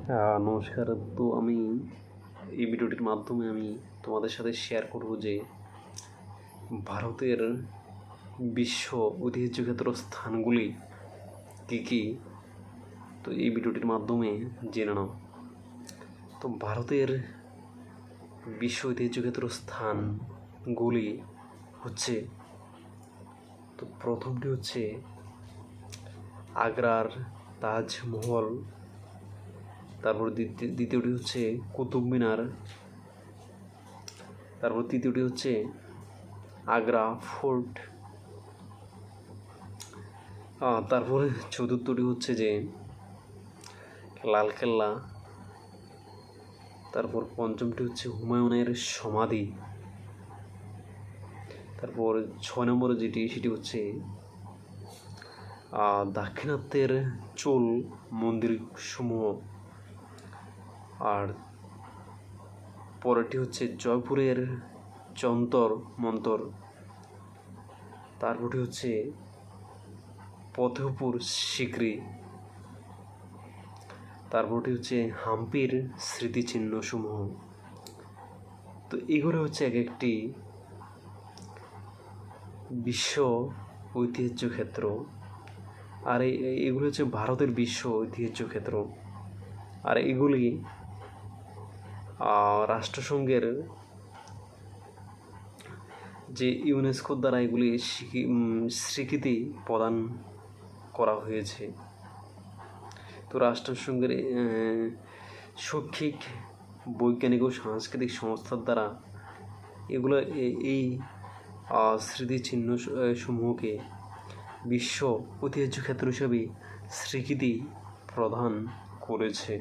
আহ, নমস্কার। তো আমি এই ভিডিওটির মাধ্যমে আমি তোমাদের সাথে শেয়ার করব যে ভারতের বিশ্ব ঐতিহ্য ক্ষেত্র স্থানগুলি কী কী? তো এই ভিডিওটির মাধ্যমে জেনে নাও। তো ভারতের বিশ্ব ঐতিহ্য ক্ষেত্র স্থানগুলি হচ্ছে তো প্রথমটি হচ্ছে আগ্রার তাজমহল তারপর দ্বিতীয়- দ্বিতীয়টি হচ্ছে কুতুব মিনার। তারপর তৃতীয়টি হচ্ছে আগ্রা ফোর্ট। তারপরে চতুর্থটি হচ্ছে যে লালকেল্লা তারপর পঞ্চমটি হচ্ছে হুমায়ুনের সমাধি। তারপর ছয় নম্বরে যেটি, সেটি হচ্ছে দাক্ষিণাত্যের চোল মন্দির সমূহ আর পরেরটি হচ্ছে জয়পুরের যন্তর মন্তর। তারপরটি হচ্ছে পথপুর সিকরি তারপরটি হচ্ছে হাম্পির স্মৃতিচিহ্ন সমূহ তো এগুলো হচ্ছে এক একটি বিশ্ব ঐতিহ্য ক্ষেত্র। আর এগুলো হচ্ছে ভারতের বিশ্ব ঐতিহ্য ক্ষেত্র। আর এগুলি রাষ্ট্রসংঘের যে ইউনেস্কোর দ্বারা এগুলি স্বীকৃতি প্রদান করা হয়েছে। তো রাষ্ট্রসংঘের শৈক্ষিক, বৈজ্ঞানিক ও সাংস্কৃতিক সংস্থার দ্বারা এগুলো এই স্মৃতিচিহ্ন সমূহকে বিশ্ব ঐতিহ্য ক্ষেত্র হিসেবে স্বীকৃতি প্রদান করেছে।